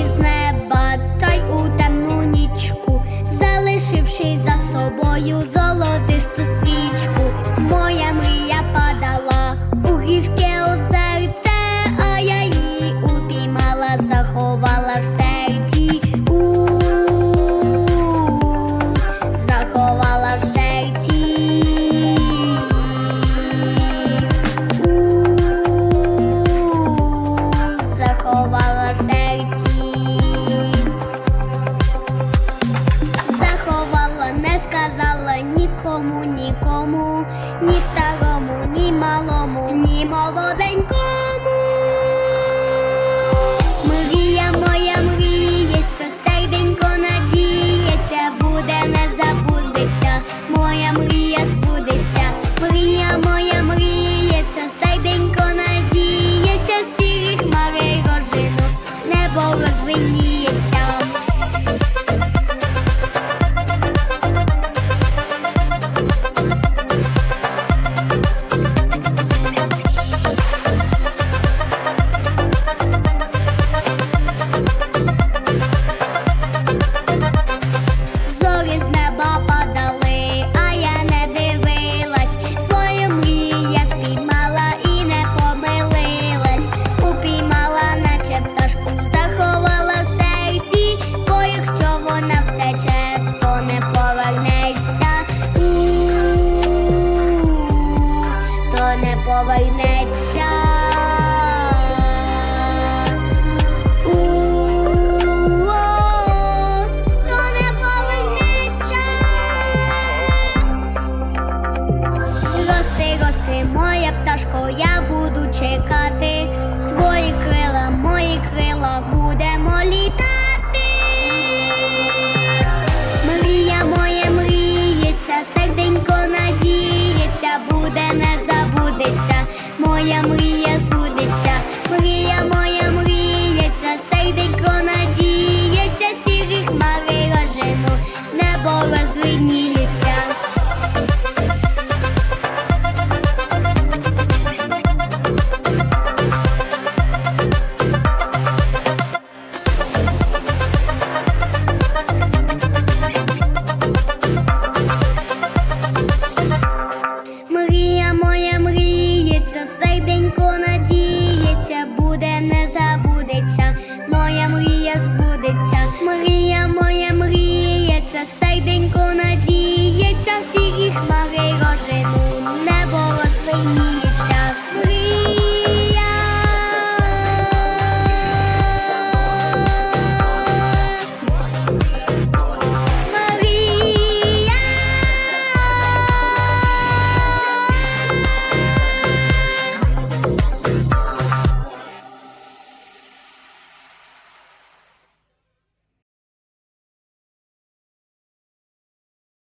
із неба, та й у темну нічку, залишивши за собою золотисту стрічку, моя мрія падала у гівки. loving you. слова йнеться. Моя пташко, я буду чекати. Твої крила, мої крила.